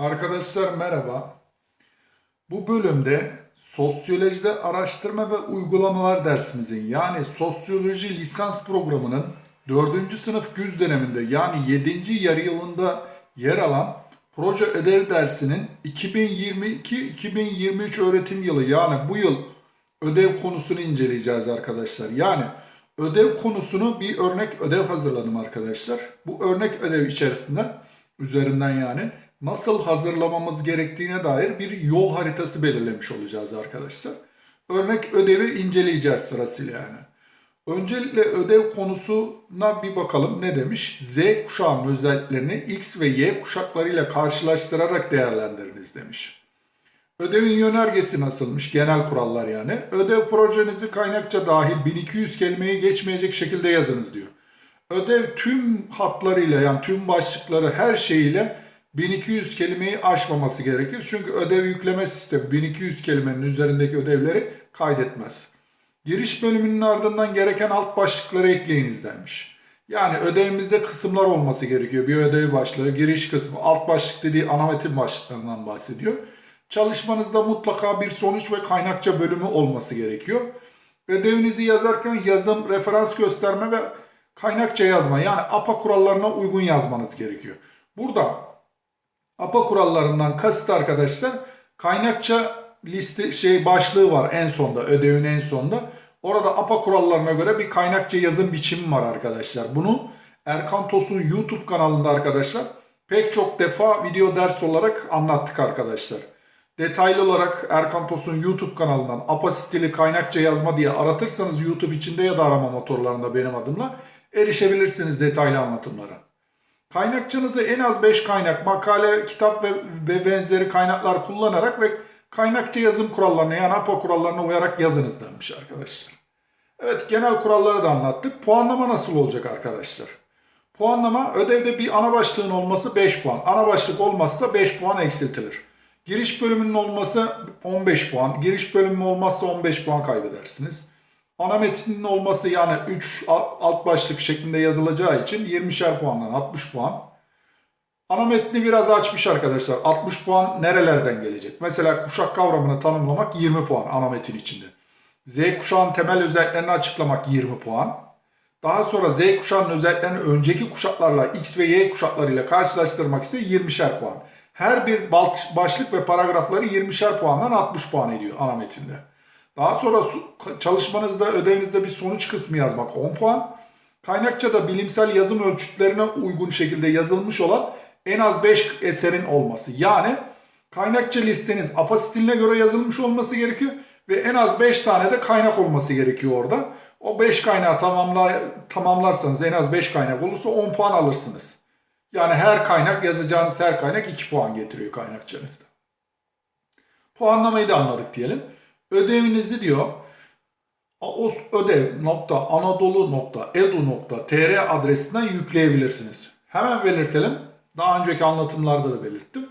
Arkadaşlar merhaba. Bu bölümde sosyolojide araştırma ve uygulamalar dersimizin yani sosyoloji lisans programının 4. sınıf güz döneminde yani 7. yarı yılında yer alan proje ödev dersinin 2022-2023 öğretim yılı yani bu yıl ödev konusunu inceleyeceğiz arkadaşlar. Yani ödev konusunu bir örnek ödev hazırladım arkadaşlar. Bu örnek ödev içerisinde üzerinden yani nasıl hazırlamamız gerektiğine dair bir yol haritası belirlemiş olacağız arkadaşlar. Örnek ödevi inceleyeceğiz sırasıyla yani. Öncelikle ödev konusuna bir bakalım ne demiş? Z kuşağının özelliklerini X ve Y kuşaklarıyla karşılaştırarak değerlendiriniz demiş. Ödevin yönergesi nasılmış? Genel kurallar yani. Ödev projenizi kaynakça dahil 1200 kelimeyi geçmeyecek şekilde yazınız diyor. Ödev tüm hatlarıyla yani tüm başlıkları her şeyiyle 1200 kelimeyi aşmaması gerekir. Çünkü ödev yükleme sistemi 1200 kelimenin üzerindeki ödevleri kaydetmez. Giriş bölümünün ardından gereken alt başlıkları ekleyiniz demiş. Yani ödevimizde kısımlar olması gerekiyor. Bir ödev başlığı, giriş kısmı, alt başlık dediği ana metin başlıklarından bahsediyor. Çalışmanızda mutlaka bir sonuç ve kaynakça bölümü olması gerekiyor. Ödevinizi yazarken yazım, referans gösterme ve kaynakça yazma yani APA kurallarına uygun yazmanız gerekiyor. Burada APA kurallarından kasıt arkadaşlar kaynakça liste şey başlığı var en sonda ödevin en sonda. Orada APA kurallarına göre bir kaynakça yazım biçimi var arkadaşlar. Bunu Erkan Tos'un YouTube kanalında arkadaşlar pek çok defa video ders olarak anlattık arkadaşlar. Detaylı olarak Erkan Tos'un YouTube kanalından APA stili kaynakça yazma diye aratırsanız YouTube içinde ya da arama motorlarında benim adımla erişebilirsiniz detaylı anlatımlara. Kaynakçanızı en az 5 kaynak, makale, kitap ve, benzeri kaynaklar kullanarak ve kaynakça yazım kurallarına yani APA kurallarına uyarak yazınız denmiş arkadaşlar. Evet genel kuralları da anlattık. Puanlama nasıl olacak arkadaşlar? Puanlama ödevde bir ana başlığın olması 5 puan. Ana başlık olmazsa 5 puan eksiltilir. Giriş bölümünün olması 15 puan. Giriş bölümü olmazsa 15 puan kaybedersiniz. Ana metnin olması yani 3 alt başlık şeklinde yazılacağı için 20'şer puandan 60 puan. Ana metni biraz açmış arkadaşlar. 60 puan nerelerden gelecek? Mesela kuşak kavramını tanımlamak 20 puan ana metin içinde. Z kuşağın temel özelliklerini açıklamak 20 puan. Daha sonra Z kuşağının özelliklerini önceki kuşaklarla X ve Y kuşaklarıyla karşılaştırmak ise 20'şer puan. Her bir başlık ve paragrafları 20'şer puandan 60 puan ediyor ana metinde. Daha sonra çalışmanızda, ödevinizde bir sonuç kısmı yazmak 10 puan. Kaynakça da bilimsel yazım ölçütlerine uygun şekilde yazılmış olan en az 5 eserin olması. Yani kaynakça listeniz APA stiline göre yazılmış olması gerekiyor ve en az 5 tane de kaynak olması gerekiyor orada. O 5 kaynağı tamamla, tamamlarsanız en az 5 kaynak olursa 10 puan alırsınız. Yani her kaynak yazacağınız her kaynak 2 puan getiriyor kaynakçanızda. Puanlamayı da anladık diyelim. Ödevinizi diyor osödev.anadolu.edu.tr adresinden yükleyebilirsiniz. Hemen belirtelim. Daha önceki anlatımlarda da belirttim.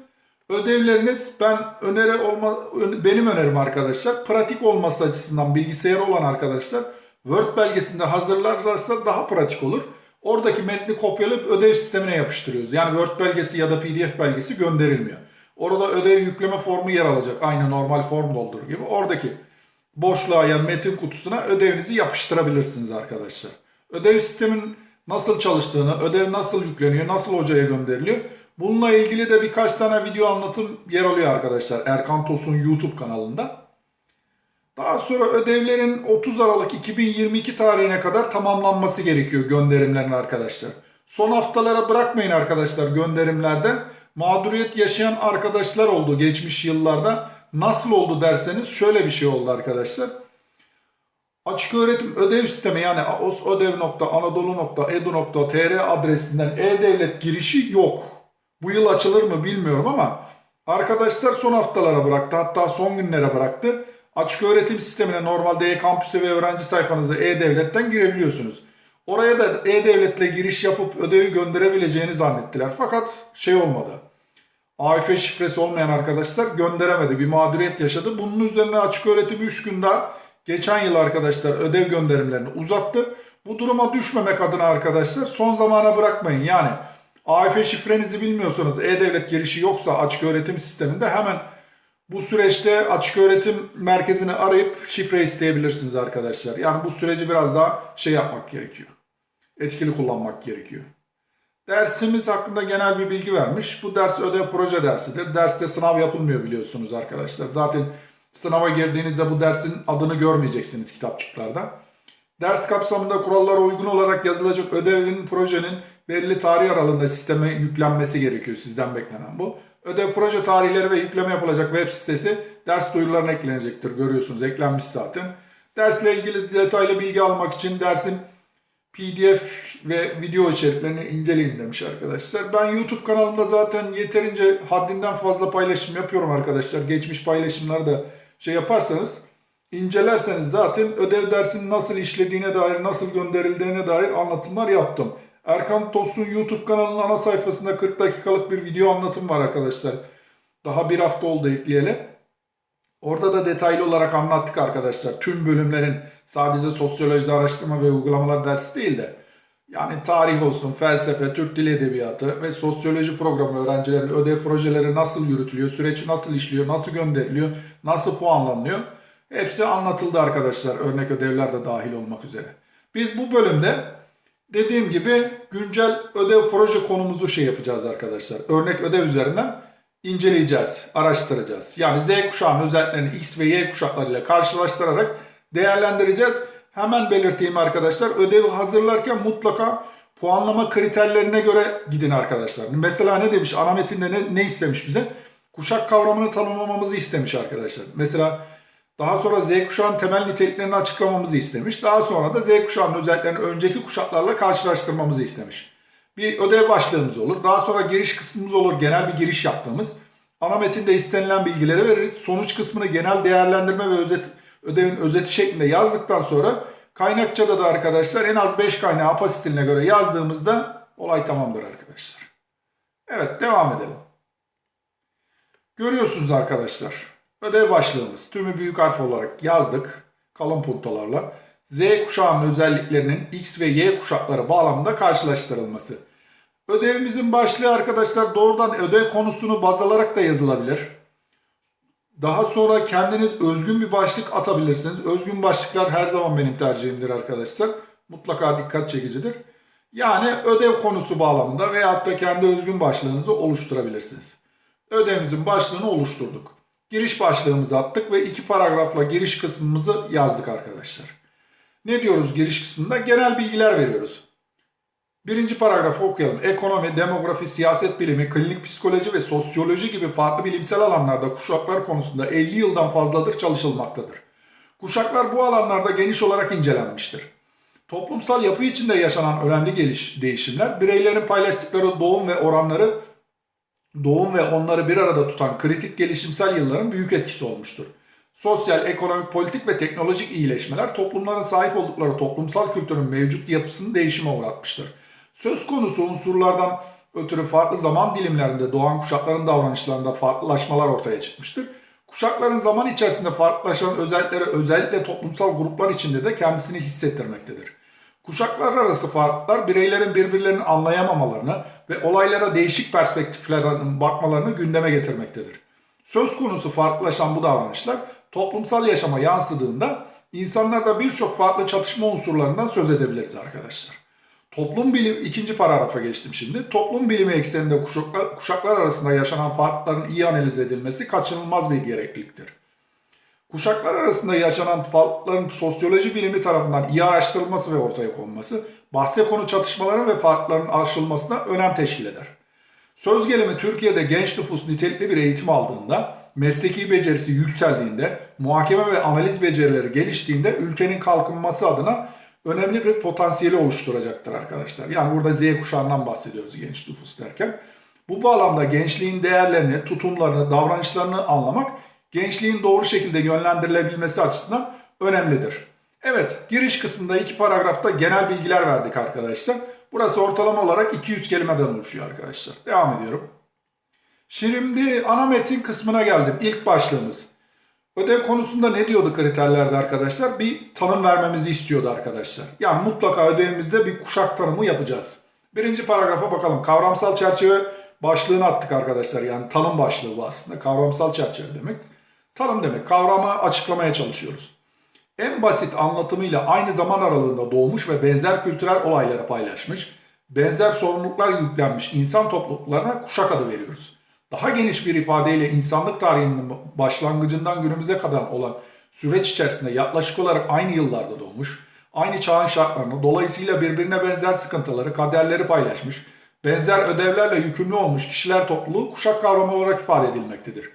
Ödevleriniz ben öneri olma benim önerim arkadaşlar pratik olması açısından bilgisayar olan arkadaşlar Word belgesinde hazırlarlarsa daha pratik olur. Oradaki metni kopyalayıp ödev sistemine yapıştırıyoruz. Yani Word belgesi ya da PDF belgesi gönderilmiyor. Orada ödev yükleme formu yer alacak. Aynı normal form doldurur gibi. Oradaki boşluğa yani metin kutusuna ödevinizi yapıştırabilirsiniz arkadaşlar. Ödev sistemin nasıl çalıştığını, ödev nasıl yükleniyor, nasıl hocaya gönderiliyor. Bununla ilgili de birkaç tane video anlatım yer alıyor arkadaşlar Erkan Tos'un YouTube kanalında. Daha sonra ödevlerin 30 Aralık 2022 tarihine kadar tamamlanması gerekiyor gönderimlerin arkadaşlar. Son haftalara bırakmayın arkadaşlar gönderimlerden. Mağduriyet yaşayan arkadaşlar oldu geçmiş yıllarda. Nasıl oldu derseniz şöyle bir şey oldu arkadaşlar. Açık öğretim ödev sistemi yani osödev.anadolu.edu.tr adresinden e-devlet girişi yok. Bu yıl açılır mı bilmiyorum ama arkadaşlar son haftalara bıraktı hatta son günlere bıraktı. Açık öğretim sistemine normalde e-kampüse ve öğrenci sayfanıza e-devletten girebiliyorsunuz. Oraya da e-devletle giriş yapıp ödevi gönderebileceğini zannettiler. Fakat şey olmadı. AIF şifresi olmayan arkadaşlar gönderemedi. Bir mağduriyet yaşadı. Bunun üzerine açık öğretim 3 gün daha geçen yıl arkadaşlar ödev gönderimlerini uzattı. Bu duruma düşmemek adına arkadaşlar son zamana bırakmayın. Yani AIF şifrenizi bilmiyorsanız, E-Devlet girişi yoksa açık öğretim sisteminde hemen bu süreçte açık öğretim merkezini arayıp şifre isteyebilirsiniz arkadaşlar. Yani bu süreci biraz daha şey yapmak gerekiyor. Etkili kullanmak gerekiyor. Dersimiz hakkında genel bir bilgi vermiş. Bu ders ödev proje dersidir. Derste sınav yapılmıyor biliyorsunuz arkadaşlar. Zaten sınava girdiğinizde bu dersin adını görmeyeceksiniz kitapçıklarda. Ders kapsamında kurallara uygun olarak yazılacak ödevin, projenin belirli tarih aralığında sisteme yüklenmesi gerekiyor. Sizden beklenen bu. Ödev proje tarihleri ve yükleme yapılacak web sitesi ders duyurularına eklenecektir. Görüyorsunuz eklenmiş zaten. Dersle ilgili detaylı bilgi almak için dersin PDF ve video içeriklerini inceleyin demiş arkadaşlar. Ben YouTube kanalımda zaten yeterince haddinden fazla paylaşım yapıyorum arkadaşlar. Geçmiş paylaşımları da şey yaparsanız incelerseniz zaten ödev dersinin nasıl işlediğine dair, nasıl gönderildiğine dair anlatımlar yaptım. Erkan Tosun YouTube kanalının ana sayfasında 40 dakikalık bir video anlatım var arkadaşlar. Daha bir hafta oldu ekleyeli. Orada da detaylı olarak anlattık arkadaşlar. Tüm bölümlerin sadece sosyolojide araştırma ve uygulamalar dersi değil de yani tarih olsun, felsefe, Türk Dili Edebiyatı ve sosyoloji programı öğrencilerin ödev projeleri nasıl yürütülüyor, süreç nasıl işliyor, nasıl gönderiliyor, nasıl puanlanıyor hepsi anlatıldı arkadaşlar. Örnek ödevler de dahil olmak üzere. Biz bu bölümde dediğim gibi güncel ödev proje konumuzu şey yapacağız arkadaşlar. Örnek ödev üzerinden inceleyeceğiz, araştıracağız. Yani Z kuşağının özelliklerini X ve Y kuşaklarıyla karşılaştırarak değerlendireceğiz. Hemen belirteyim arkadaşlar. Ödevi hazırlarken mutlaka puanlama kriterlerine göre gidin arkadaşlar. Mesela ne demiş? Ana metinde ne, ne istemiş bize? Kuşak kavramını tanımlamamızı istemiş arkadaşlar. Mesela daha sonra Z kuşağının temel niteliklerini açıklamamızı istemiş. Daha sonra da Z kuşağının özelliklerini önceki kuşaklarla karşılaştırmamızı istemiş. Bir ödev başlığımız olur. Daha sonra giriş kısmımız olur. Genel bir giriş yaptığımız. Ana metinde istenilen bilgileri veririz. Sonuç kısmını genel değerlendirme ve özet, ödevin özeti şeklinde yazdıktan sonra kaynakçada da arkadaşlar en az 5 kaynağı APA stiline göre yazdığımızda olay tamamdır arkadaşlar. Evet devam edelim. Görüyorsunuz arkadaşlar. Ödev başlığımız tümü büyük harf olarak yazdık. Kalın puntolarla. Z kuşağının özelliklerinin X ve Y kuşakları bağlamında karşılaştırılması. Ödevimizin başlığı arkadaşlar doğrudan ödev konusunu baz alarak da yazılabilir. Daha sonra kendiniz özgün bir başlık atabilirsiniz. Özgün başlıklar her zaman benim tercihimdir arkadaşlar. Mutlaka dikkat çekicidir. Yani ödev konusu bağlamında veyahut da kendi özgün başlığınızı oluşturabilirsiniz. Ödevimizin başlığını oluşturduk. Giriş başlığımızı attık ve iki paragrafla giriş kısmımızı yazdık arkadaşlar. Ne diyoruz giriş kısmında? Genel bilgiler veriyoruz. Birinci paragrafı okuyalım. Ekonomi, demografi, siyaset bilimi, klinik psikoloji ve sosyoloji gibi farklı bilimsel alanlarda kuşaklar konusunda 50 yıldan fazladır çalışılmaktadır. Kuşaklar bu alanlarda geniş olarak incelenmiştir. Toplumsal yapı içinde yaşanan önemli geliş, değişimler, bireylerin paylaştıkları doğum ve oranları, doğum ve onları bir arada tutan kritik gelişimsel yılların büyük etkisi olmuştur. Sosyal, ekonomik, politik ve teknolojik iyileşmeler toplumların sahip oldukları toplumsal kültürün mevcut yapısını değişime uğratmıştır. Söz konusu unsurlardan ötürü farklı zaman dilimlerinde doğan kuşakların davranışlarında farklılaşmalar ortaya çıkmıştır. Kuşakların zaman içerisinde farklılaşan özellikleri özellikle toplumsal gruplar içinde de kendisini hissettirmektedir. Kuşaklar arası farklar bireylerin birbirlerini anlayamamalarını ve olaylara değişik perspektiflerden bakmalarını gündeme getirmektedir. Söz konusu farklılaşan bu davranışlar toplumsal yaşama yansıdığında insanlarda birçok farklı çatışma unsurlarından söz edebiliriz arkadaşlar. Toplum bilim, ikinci paragrafa geçtim şimdi. Toplum bilimi ekseninde kuşaklar, kuşaklar arasında yaşanan farkların iyi analiz edilmesi kaçınılmaz bir gerekliliktir. Kuşaklar arasında yaşanan farkların sosyoloji bilimi tarafından iyi araştırılması ve ortaya konması, bahse konu çatışmaların ve farkların aşılmasına önem teşkil eder. Söz gelimi Türkiye'de genç nüfus nitelikli bir eğitim aldığında, mesleki becerisi yükseldiğinde, muhakeme ve analiz becerileri geliştiğinde ülkenin kalkınması adına önemli bir potansiyeli oluşturacaktır arkadaşlar. Yani burada Z kuşağından bahsediyoruz genç nüfus derken. Bu bağlamda gençliğin değerlerini, tutumlarını, davranışlarını anlamak gençliğin doğru şekilde yönlendirilebilmesi açısından önemlidir. Evet, giriş kısmında iki paragrafta genel bilgiler verdik arkadaşlar. Burası ortalama olarak 200 kelimeden oluşuyor arkadaşlar. Devam ediyorum. Şimdi ana metin kısmına geldim. İlk başlığımız. Ödev konusunda ne diyordu kriterlerde arkadaşlar? Bir tanım vermemizi istiyordu arkadaşlar. Yani mutlaka ödevimizde bir kuşak tanımı yapacağız. Birinci paragrafa bakalım. Kavramsal çerçeve başlığını attık arkadaşlar. Yani tanım başlığı bu aslında. Kavramsal çerçeve demek. Tanım demek. Kavramı açıklamaya çalışıyoruz. En basit anlatımıyla aynı zaman aralığında doğmuş ve benzer kültürel olayları paylaşmış, benzer sorumluluklar yüklenmiş insan topluluklarına kuşak adı veriyoruz. Daha geniş bir ifadeyle insanlık tarihinin başlangıcından günümüze kadar olan süreç içerisinde yaklaşık olarak aynı yıllarda doğmuş, aynı çağın şartlarını, dolayısıyla birbirine benzer sıkıntıları, kaderleri paylaşmış, benzer ödevlerle yükümlü olmuş kişiler topluluğu kuşak kavramı olarak ifade edilmektedir.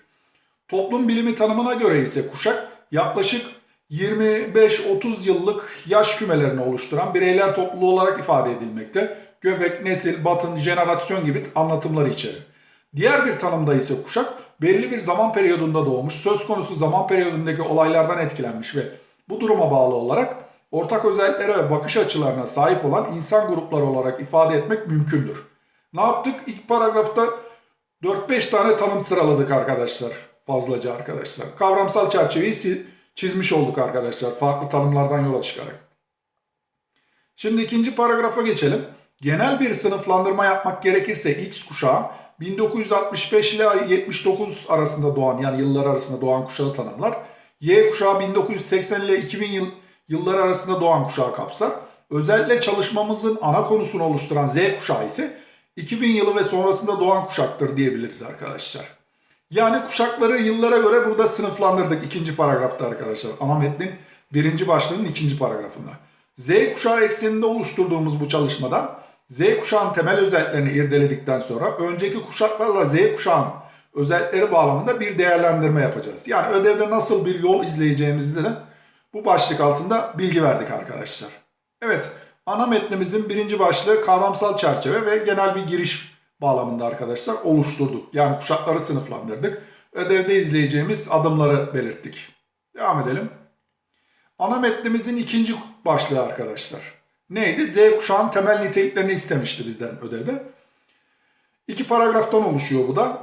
Toplum bilimi tanımına göre ise kuşak yaklaşık 25-30 yıllık yaş kümelerini oluşturan bireyler topluluğu olarak ifade edilmekte. Göbek, nesil, batın, jenerasyon gibi anlatımları içerir. Diğer bir tanımda ise kuşak belli bir zaman periyodunda doğmuş, söz konusu zaman periyodundaki olaylardan etkilenmiş ve bu duruma bağlı olarak ortak özelliklere ve bakış açılarına sahip olan insan grupları olarak ifade etmek mümkündür. Ne yaptık? İlk paragrafta 4-5 tane tanım sıraladık arkadaşlar. Fazlaca arkadaşlar. Kavramsal çerçeveyi çizmiş olduk arkadaşlar. Farklı tanımlardan yola çıkarak. Şimdi ikinci paragrafa geçelim. Genel bir sınıflandırma yapmak gerekirse X kuşağı 1965 ile 79 arasında doğan yani yıllar arasında doğan kuşağı tanımlar. Y kuşağı 1980 ile 2000 yıl, yıllar arasında doğan kuşağı kapsar. Özellikle çalışmamızın ana konusunu oluşturan Z kuşağı ise 2000 yılı ve sonrasında doğan kuşaktır diyebiliriz arkadaşlar. Yani kuşakları yıllara göre burada sınıflandırdık ikinci paragrafta arkadaşlar. Ana metnin birinci başlığının ikinci paragrafında. Z kuşağı ekseninde oluşturduğumuz bu çalışmada Z kuşağın temel özelliklerini irdeledikten sonra önceki kuşaklarla Z kuşağın özellikleri bağlamında bir değerlendirme yapacağız. Yani ödevde nasıl bir yol izleyeceğimizi de bu başlık altında bilgi verdik arkadaşlar. Evet, ana metnimizin birinci başlığı kavramsal çerçeve ve genel bir giriş bağlamında arkadaşlar oluşturduk. Yani kuşakları sınıflandırdık. Ödevde izleyeceğimiz adımları belirttik. Devam edelim. Ana metnimizin ikinci başlığı arkadaşlar. Neydi? Z kuşağın temel niteliklerini istemişti bizden ödevde. İki paragraftan oluşuyor bu da.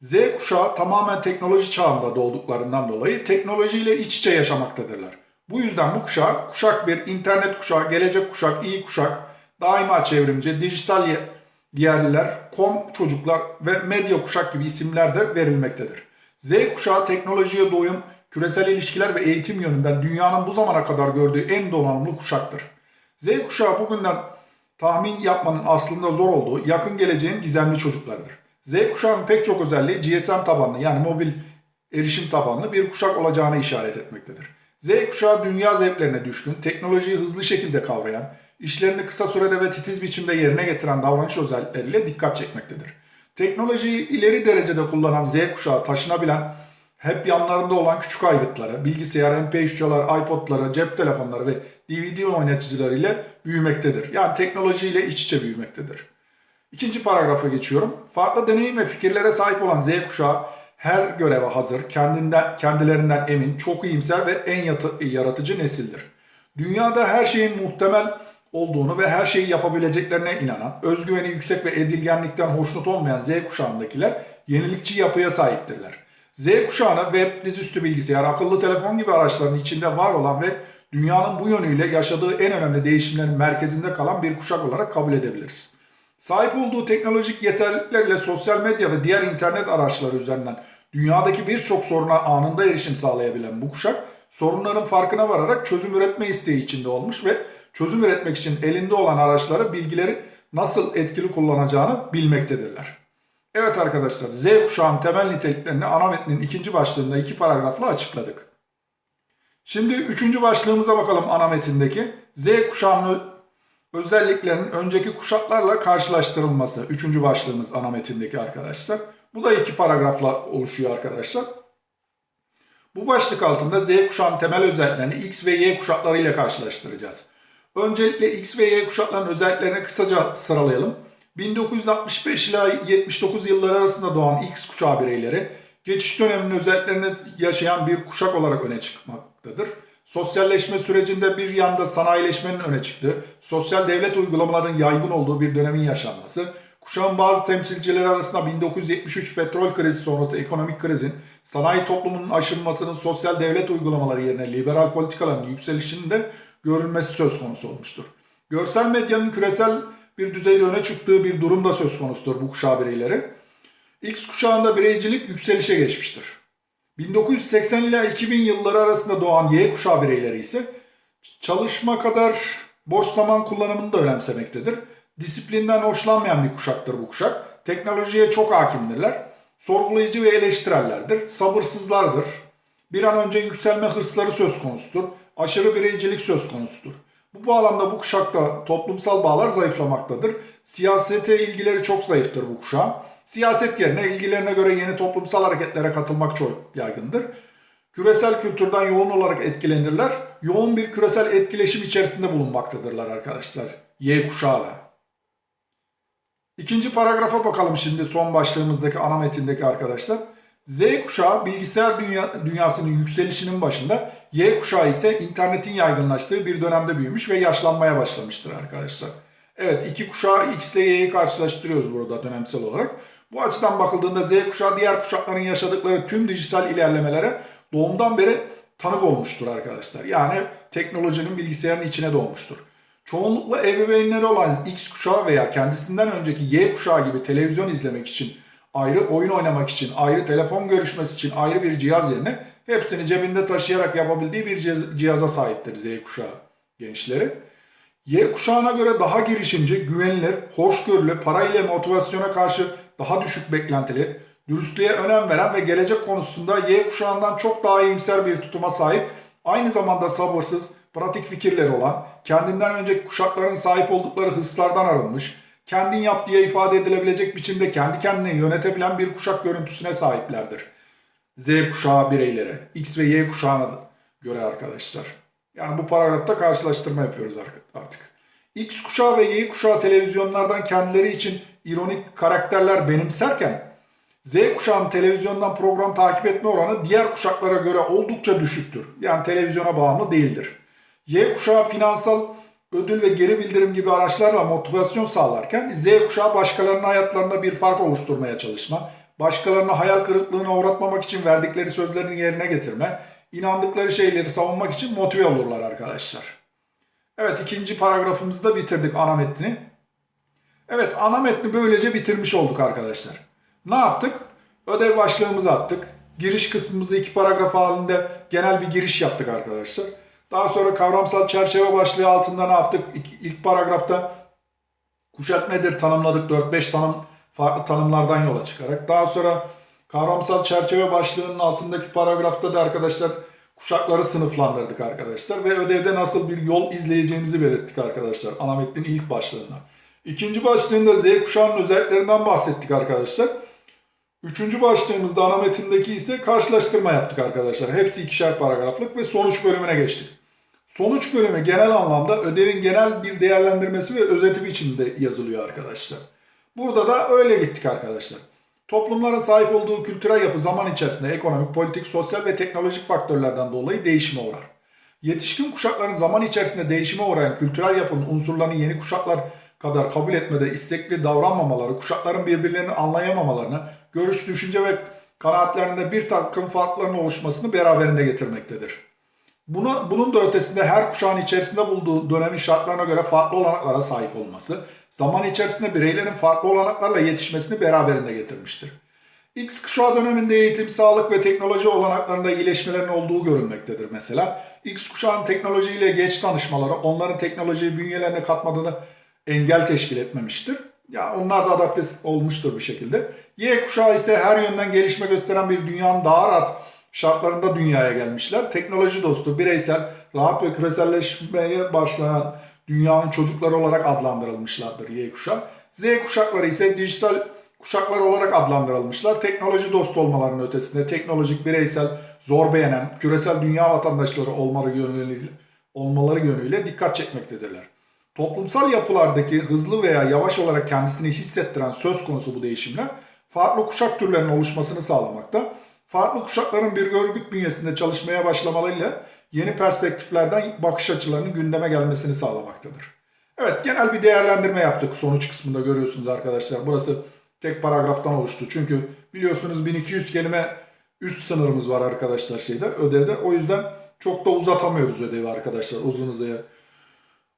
Z kuşağı tamamen teknoloji çağında doğduklarından dolayı teknolojiyle iç içe yaşamaktadırlar. Bu yüzden bu kuşağı kuşak bir internet kuşağı, gelecek kuşak, iyi kuşak, daima çevrimci, dijital ye- yerliler, kom çocuklar ve medya kuşak gibi isimler de verilmektedir. Z kuşağı teknolojiye doyum, küresel ilişkiler ve eğitim yönünden dünyanın bu zamana kadar gördüğü en donanımlı kuşaktır. Z kuşağı bugünden tahmin yapmanın aslında zor olduğu yakın geleceğin gizemli çocuklarıdır. Z kuşağının pek çok özelliği GSM tabanlı yani mobil erişim tabanlı bir kuşak olacağını işaret etmektedir. Z kuşağı dünya zevklerine düşkün, teknolojiyi hızlı şekilde kavrayan, işlerini kısa sürede ve titiz biçimde yerine getiren davranış özellikleriyle dikkat çekmektedir. Teknolojiyi ileri derecede kullanan Z kuşağı taşınabilen, hep yanlarında olan küçük aygıtları, bilgisayar, MP3'ler, iPod'ları, cep telefonları ve DVD oynatıcılarıyla büyümektedir. Yani teknolojiyle iç içe büyümektedir. İkinci paragrafa geçiyorum. Farklı deneyim ve fikirlere sahip olan Z kuşağı her göreve hazır, kendinden, kendilerinden emin, çok iyimser ve en yaratıcı nesildir. Dünyada her şeyin muhtemel olduğunu ve her şeyi yapabileceklerine inanan, özgüveni yüksek ve edilgenlikten hoşnut olmayan Z kuşağındakiler yenilikçi yapıya sahiptirler. Z kuşağına web, dizüstü bilgisayar, akıllı telefon gibi araçların içinde var olan ve dünyanın bu yönüyle yaşadığı en önemli değişimlerin merkezinde kalan bir kuşak olarak kabul edebiliriz. Sahip olduğu teknolojik yeterliliklerle sosyal medya ve diğer internet araçları üzerinden dünyadaki birçok soruna anında erişim sağlayabilen bu kuşak, sorunların farkına vararak çözüm üretme isteği içinde olmuş ve çözüm üretmek için elinde olan araçları, bilgileri nasıl etkili kullanacağını bilmektedirler. Evet arkadaşlar, Z kuşağın temel niteliklerini ana metnin ikinci başlığında iki paragrafla açıkladık. Şimdi üçüncü başlığımıza bakalım ana metindeki. Z kuşağının özelliklerinin önceki kuşaklarla karşılaştırılması. Üçüncü başlığımız ana metindeki arkadaşlar. Bu da iki paragrafla oluşuyor arkadaşlar. Bu başlık altında Z kuşağının temel özelliklerini X ve Y kuşaklarıyla karşılaştıracağız. Öncelikle X ve Y kuşaklarının özelliklerini kısaca sıralayalım. 1965 ila 79 yılları arasında doğan X kuşağı bireyleri geçiş döneminin özelliklerini yaşayan bir kuşak olarak öne çıkmaktadır. Sosyalleşme sürecinde bir yanda sanayileşmenin öne çıktığı, sosyal devlet uygulamalarının yaygın olduğu bir dönemin yaşanması, kuşağın bazı temsilcileri arasında 1973 petrol krizi sonrası ekonomik krizin, sanayi toplumunun aşınmasının sosyal devlet uygulamaları yerine liberal politikaların yükselişinin de görülmesi söz konusu olmuştur. Görsel medyanın küresel bir düzeyde öne çıktığı bir durum da söz konusudur bu kuşağı bireylerin. X kuşağında bireycilik yükselişe geçmiştir. 1980 ile 2000 yılları arasında doğan Y kuşağı bireyleri ise çalışma kadar boş zaman kullanımını da önemsemektedir. Disiplinden hoşlanmayan bir kuşaktır bu kuşak. Teknolojiye çok hakimdirler. Sorgulayıcı ve eleştirellerdir. Sabırsızlardır. Bir an önce yükselme hırsları söz konusudur. Aşırı bireycilik söz konusudur. Bu bağlamda bu kuşakta toplumsal bağlar zayıflamaktadır. Siyasete ilgileri çok zayıftır bu kuşağın. Siyaset yerine ilgilerine göre yeni toplumsal hareketlere katılmak çok yaygındır. Küresel kültürden yoğun olarak etkilenirler. Yoğun bir küresel etkileşim içerisinde bulunmaktadırlar arkadaşlar. Y kuşağı. İkinci paragrafa bakalım şimdi son başlığımızdaki ana metindeki arkadaşlar. Z kuşağı bilgisayar dünya, dünyasının yükselişinin başında, Y kuşağı ise internetin yaygınlaştığı bir dönemde büyümüş ve yaşlanmaya başlamıştır arkadaşlar. Evet iki kuşağı X ile Y'yi karşılaştırıyoruz burada dönemsel olarak. Bu açıdan bakıldığında Z kuşağı diğer kuşakların yaşadıkları tüm dijital ilerlemelere doğumdan beri tanık olmuştur arkadaşlar. Yani teknolojinin bilgisayarın içine doğmuştur. Çoğunlukla ebeveynleri olan X kuşağı veya kendisinden önceki Y kuşağı gibi televizyon izlemek için, ayrı oyun oynamak için, ayrı telefon görüşmesi için ayrı bir cihaz yerine hepsini cebinde taşıyarak yapabildiği bir cihaza sahiptir Z kuşağı gençleri. Y kuşağına göre daha girişimci, güvenilir, hoşgörülü, parayla motivasyona karşı daha düşük beklentili, dürüstlüğe önem veren ve gelecek konusunda Y kuşağından çok daha iyimser bir tutuma sahip, aynı zamanda sabırsız, pratik fikirleri olan, kendinden önceki kuşakların sahip oldukları hırslardan arınmış, kendin yap diye ifade edilebilecek biçimde kendi kendini yönetebilen bir kuşak görüntüsüne sahiplerdir. Z kuşağı bireyleri, X ve Y kuşağına göre arkadaşlar. Yani bu paragrafta karşılaştırma yapıyoruz artık. X kuşağı ve Y kuşağı televizyonlardan kendileri için ironik karakterler benimserken Z kuşağının televizyondan program takip etme oranı diğer kuşaklara göre oldukça düşüktür. Yani televizyona bağımlı değildir. Y kuşağı finansal ödül ve geri bildirim gibi araçlarla motivasyon sağlarken Z kuşağı başkalarının hayatlarında bir fark oluşturmaya çalışma, başkalarını hayal kırıklığına uğratmamak için verdikleri sözlerini yerine getirme, inandıkları şeyleri savunmak için motive olurlar arkadaşlar. Evet ikinci paragrafımızı da bitirdik ana metni. Evet ana metni böylece bitirmiş olduk arkadaşlar. Ne yaptık? Ödev başlığımızı attık. Giriş kısmımızı iki paragraf halinde genel bir giriş yaptık arkadaşlar. Daha sonra kavramsal çerçeve başlığı altında ne yaptık? İlk, ilk paragrafta kuşak nedir tanımladık. 4-5 tanım farklı tanımlardan yola çıkarak. Daha sonra kavramsal çerçeve başlığının altındaki paragrafta da arkadaşlar kuşakları sınıflandırdık arkadaşlar. Ve ödevde nasıl bir yol izleyeceğimizi belirttik arkadaşlar. Ana metnin ilk başlığında. İkinci başlığında Z kuşağının özelliklerinden bahsettik arkadaşlar. Üçüncü başlığımızda ana metindeki ise karşılaştırma yaptık arkadaşlar. Hepsi ikişer paragraflık ve sonuç bölümüne geçtik. Sonuç bölümü genel anlamda ödevin genel bir değerlendirmesi ve özeti biçiminde yazılıyor arkadaşlar. Burada da öyle gittik arkadaşlar. Toplumların sahip olduğu kültürel yapı zaman içerisinde ekonomik, politik, sosyal ve teknolojik faktörlerden dolayı değişime uğrar. Yetişkin kuşakların zaman içerisinde değişime uğrayan kültürel yapının unsurlarını yeni kuşaklar kadar kabul etmede istekli davranmamaları, kuşakların birbirlerini anlayamamalarını, görüş, düşünce ve kanaatlerinde bir takım farkların oluşmasını beraberinde getirmektedir. Buna, bunun da ötesinde her kuşağın içerisinde bulduğu dönemin şartlarına göre farklı olanaklara sahip olması, zaman içerisinde bireylerin farklı olanaklarla yetişmesini beraberinde getirmiştir. X kuşağı döneminde eğitim, sağlık ve teknoloji olanaklarında iyileşmelerin olduğu görülmektedir mesela. X kuşağın teknolojiyle geç tanışmaları onların teknolojiyi bünyelerine katmadığını engel teşkil etmemiştir. Ya onlar da adapte olmuştur bir şekilde. Y kuşağı ise her yönden gelişme gösteren bir dünyanın daha rahat şartlarında dünyaya gelmişler. Teknoloji dostu, bireysel, rahat ve küreselleşmeye başlayan dünyanın çocukları olarak adlandırılmışlardır Y kuşağı. Z kuşakları ise dijital kuşaklar olarak adlandırılmışlar. Teknoloji dostu olmalarının ötesinde teknolojik, bireysel, zor beğenen, küresel dünya vatandaşları olmaları yönüyle, olmaları yönüyle dikkat çekmektedirler. Toplumsal yapılardaki hızlı veya yavaş olarak kendisini hissettiren söz konusu bu değişimler farklı kuşak türlerinin oluşmasını sağlamakta. Farklı kuşakların bir örgüt bünyesinde çalışmaya başlamalarıyla yeni perspektiflerden bakış açılarının gündeme gelmesini sağlamaktadır. Evet genel bir değerlendirme yaptık sonuç kısmında görüyorsunuz arkadaşlar. Burası tek paragraftan oluştu. Çünkü biliyorsunuz 1200 kelime üst sınırımız var arkadaşlar şeyde ödevde. O yüzden çok da uzatamıyoruz ödevi arkadaşlar uzun uzayan.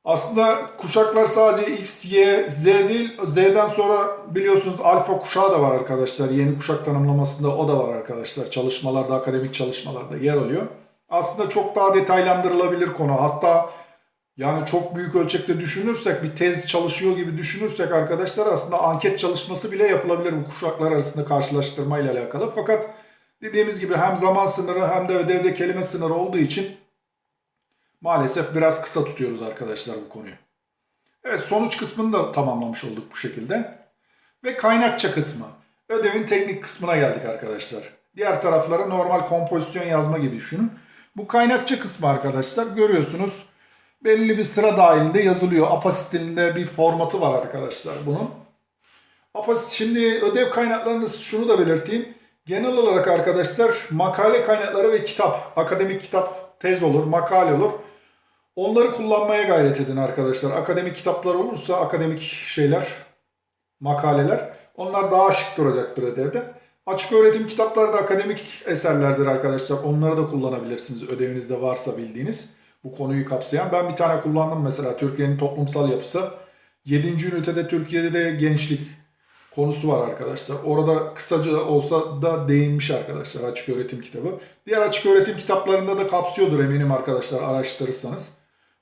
Aslında kuşaklar sadece X, Y, Z değil. Z'den sonra biliyorsunuz alfa kuşağı da var arkadaşlar. Yeni kuşak tanımlamasında o da var arkadaşlar. Çalışmalarda, akademik çalışmalarda yer alıyor. Aslında çok daha detaylandırılabilir konu. Hatta yani çok büyük ölçekte düşünürsek, bir tez çalışıyor gibi düşünürsek arkadaşlar aslında anket çalışması bile yapılabilir bu kuşaklar arasında karşılaştırma ile alakalı. Fakat dediğimiz gibi hem zaman sınırı hem de ödevde kelime sınırı olduğu için maalesef biraz kısa tutuyoruz arkadaşlar bu konuyu. Evet sonuç kısmını da tamamlamış olduk bu şekilde. Ve kaynakça kısmı. Ödevin teknik kısmına geldik arkadaşlar. Diğer taraflara normal kompozisyon yazma gibi düşünün. Bu kaynakça kısmı arkadaşlar görüyorsunuz belli bir sıra dahilinde yazılıyor. APA bir formatı var arkadaşlar bunun. APA şimdi ödev kaynaklarını şunu da belirteyim. Genel olarak arkadaşlar makale kaynakları ve kitap, akademik kitap, tez olur, makale olur. Onları kullanmaya gayret edin arkadaşlar. Akademik kitaplar olursa akademik şeyler, makaleler onlar daha şık duracaktır ödevde. Açık öğretim kitapları da akademik eserlerdir arkadaşlar. Onları da kullanabilirsiniz ödevinizde varsa bildiğiniz bu konuyu kapsayan. Ben bir tane kullandım mesela Türkiye'nin toplumsal yapısı. 7. ünitede Türkiye'de de gençlik konusu var arkadaşlar. Orada kısaca olsa da değinmiş arkadaşlar açık öğretim kitabı. Diğer açık öğretim kitaplarında da kapsıyordur eminim arkadaşlar araştırırsanız.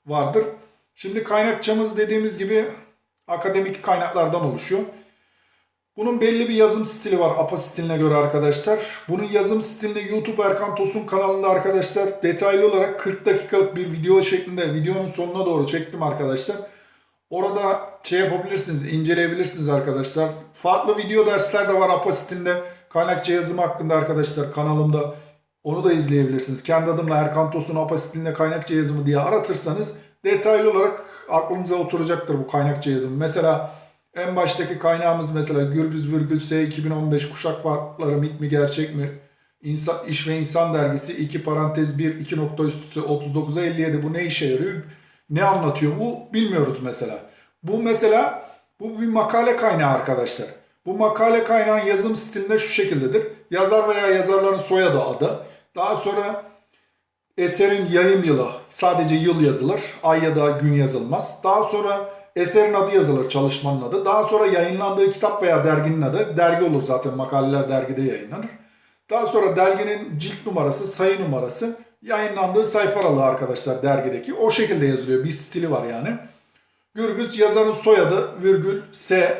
Vardır. Şimdi kaynakçamız dediğimiz gibi akademik kaynaklardan oluşuyor. Bunun belli bir yazım stili var APA stiline göre arkadaşlar. Bunun yazım stilini YouTube Erkan Tosun kanalında arkadaşlar detaylı olarak 40 dakikalık bir video şeklinde videonun sonuna doğru çektim arkadaşlar. Orada şey yapabilirsiniz, inceleyebilirsiniz arkadaşlar. Farklı video dersler de var APA stilinde. Kaynakça yazımı hakkında arkadaşlar kanalımda. Onu da izleyebilirsiniz. Kendi adımla Erkan Tosun APA stilinde kaynakça yazımı diye aratırsanız detaylı olarak aklınıza oturacaktır bu kaynakça yazımı. Mesela en baştaki kaynağımız mesela Gürbüz Virgül S 2015 kuşak farkları mit mi gerçek mi? İnsan, İş ve İnsan Dergisi 2 parantez 1 2 nokta üstü 39'a 57 bu ne işe yarıyor? Ne anlatıyor? Bu bilmiyoruz mesela. Bu mesela bu bir makale kaynağı arkadaşlar. Bu makale kaynağın yazım stilinde şu şekildedir. Yazar veya yazarların soyadı adı. Daha sonra eserin yayın yılı sadece yıl yazılır. Ay ya da gün yazılmaz. Daha sonra eserin adı yazılır, çalışmanın adı. Daha sonra yayınlandığı kitap veya derginin adı. Dergi olur zaten makaleler dergide yayınlanır. Daha sonra derginin cilt numarası, sayı numarası, yayınlandığı sayfa aralığı arkadaşlar dergideki. O şekilde yazılıyor. Bir stili var yani. Gürbüz yazarın soyadı virgül S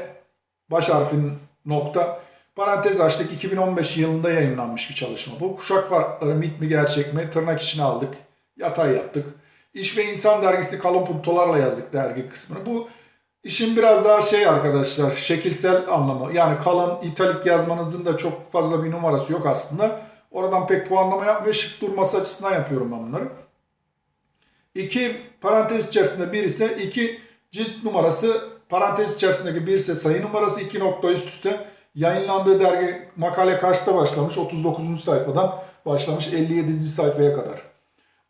baş harfin nokta parantez açtık 2015 yılında yayınlanmış bir çalışma. Bu kuşak farkları mit mi gerçek mi tırnak içine aldık. Yatay yaptık. İş ve İnsan dergisi kalın puntolarla yazdık dergi kısmını. Bu işin biraz daha şey arkadaşlar şekilsel anlamı. Yani kalın italik yazmanızın da çok fazla bir numarası yok aslında. Oradan pek puanlama yapmıyor. Şık durması açısından yapıyorum ben bunları. İki parantez içerisinde bir ise iki cilt numarası parantez içerisindeki bir ise sayı numarası iki nokta üst üste yayınlandığı dergi makale kaçta başlamış? 39. sayfadan başlamış 57. sayfaya kadar.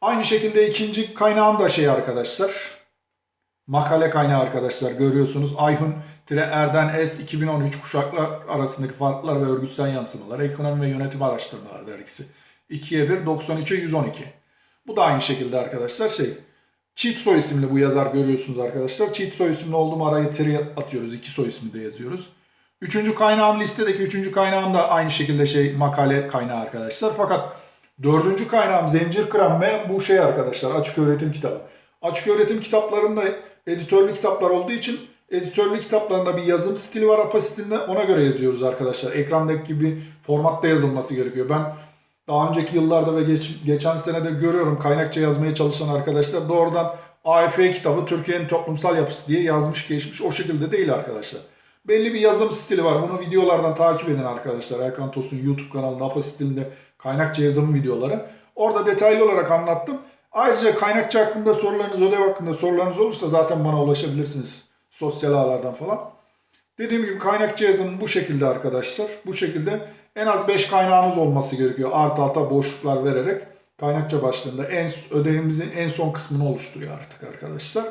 Aynı şekilde ikinci kaynağım da şey arkadaşlar. Makale kaynağı arkadaşlar görüyorsunuz. Ayhun Erden S 2013 kuşaklar arasındaki farklar ve örgütsel yansımalar. Ekonomi ve Yönetim Araştırmaları dergisi. 2'ye 1, 93'e 112. Bu da aynı şekilde arkadaşlar şey. Cheat soy isimli bu yazar görüyorsunuz arkadaşlar. Cheat soy isimli olduğum arayı tiri atıyoruz. iki soy ismi de yazıyoruz. Üçüncü kaynağım listedeki üçüncü kaynağım da aynı şekilde şey makale kaynağı arkadaşlar. Fakat dördüncü kaynağım Zencir Kıran ve bu şey arkadaşlar açık öğretim kitabı. Açık öğretim kitaplarında editörlü kitaplar olduğu için editörlü kitaplarında bir yazım stili var APA stilinde ona göre yazıyoruz arkadaşlar. Ekrandaki gibi formatta yazılması gerekiyor. Ben daha önceki yıllarda ve geç, geçen senede görüyorum kaynakça yazmaya çalışan arkadaşlar doğrudan AFE kitabı Türkiye'nin toplumsal yapısı diye yazmış geçmiş. O şekilde değil arkadaşlar. Belli bir yazım stili var. Bunu videolardan takip edin arkadaşlar. Erkan Tosun YouTube kanalında APA stilinde kaynakça yazım videoları. Orada detaylı olarak anlattım. Ayrıca kaynakça hakkında sorularınız, ödev hakkında sorularınız olursa zaten bana ulaşabilirsiniz. Sosyal ağlardan falan. Dediğim gibi kaynakça yazım bu şekilde arkadaşlar. Bu şekilde en az 5 kaynağınız olması gerekiyor. Artı alta boşluklar vererek kaynakça başlığında en ödevimizin en son kısmını oluşturuyor artık arkadaşlar.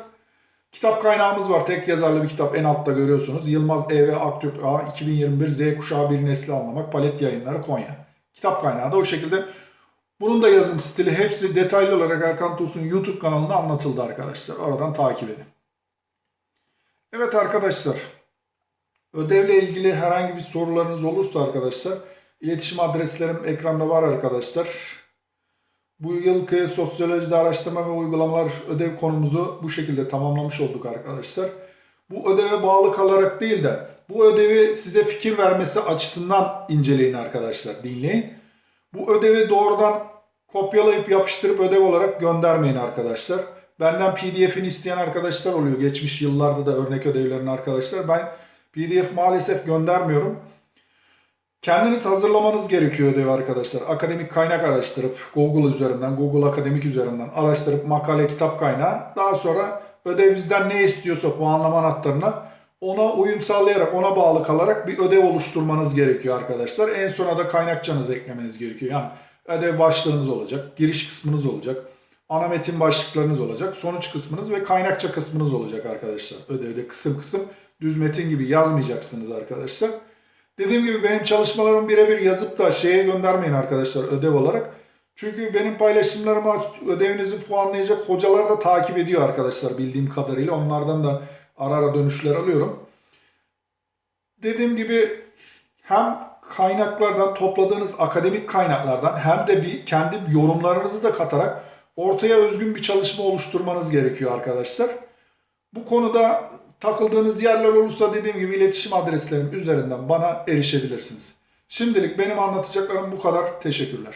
Kitap kaynağımız var. Tek yazarlı bir kitap en altta görüyorsunuz. Yılmaz E ve Aktürk A 2021 Z kuşağı bir nesli anlamak. Palet yayınları Konya. Kitap kaynağı da o şekilde. Bunun da yazım stili hepsi detaylı olarak Erkan Tosun YouTube kanalında anlatıldı arkadaşlar. Oradan takip edin. Evet arkadaşlar. Ödevle ilgili herhangi bir sorularınız olursa arkadaşlar iletişim adreslerim ekranda var arkadaşlar. Bu yılki sosyolojide araştırma ve uygulamalar ödev konumuzu bu şekilde tamamlamış olduk arkadaşlar. Bu ödeve bağlı kalarak değil de bu ödevi size fikir vermesi açısından inceleyin arkadaşlar, dinleyin. Bu ödevi doğrudan kopyalayıp yapıştırıp ödev olarak göndermeyin arkadaşlar. Benden PDF'ini isteyen arkadaşlar oluyor. Geçmiş yıllarda da örnek ödevlerin arkadaşlar. Ben PDF maalesef göndermiyorum. Kendiniz hazırlamanız gerekiyor ödevi arkadaşlar. Akademik kaynak araştırıp Google üzerinden, Google Akademik üzerinden araştırıp makale, kitap kaynağı. Daha sonra ödev bizden ne istiyorsa puanlama anahtarına ona uyum sağlayarak, ona bağlı kalarak bir ödev oluşturmanız gerekiyor arkadaşlar. En sona da kaynakçanızı eklemeniz gerekiyor. Yani ödev başlığınız olacak, giriş kısmınız olacak, ana metin başlıklarınız olacak, sonuç kısmınız ve kaynakça kısmınız olacak arkadaşlar. Ödevde kısım kısım düz metin gibi yazmayacaksınız arkadaşlar. Dediğim gibi benim çalışmalarımı birebir yazıp da şeye göndermeyin arkadaşlar ödev olarak. Çünkü benim paylaşımlarımı ödevinizi puanlayacak hocalar da takip ediyor arkadaşlar bildiğim kadarıyla. Onlardan da ara ara dönüşler alıyorum. Dediğim gibi hem kaynaklardan topladığınız akademik kaynaklardan hem de bir kendi yorumlarınızı da katarak ortaya özgün bir çalışma oluşturmanız gerekiyor arkadaşlar. Bu konuda takıldığınız yerler olursa dediğim gibi iletişim adreslerim üzerinden bana erişebilirsiniz. Şimdilik benim anlatacaklarım bu kadar. Teşekkürler.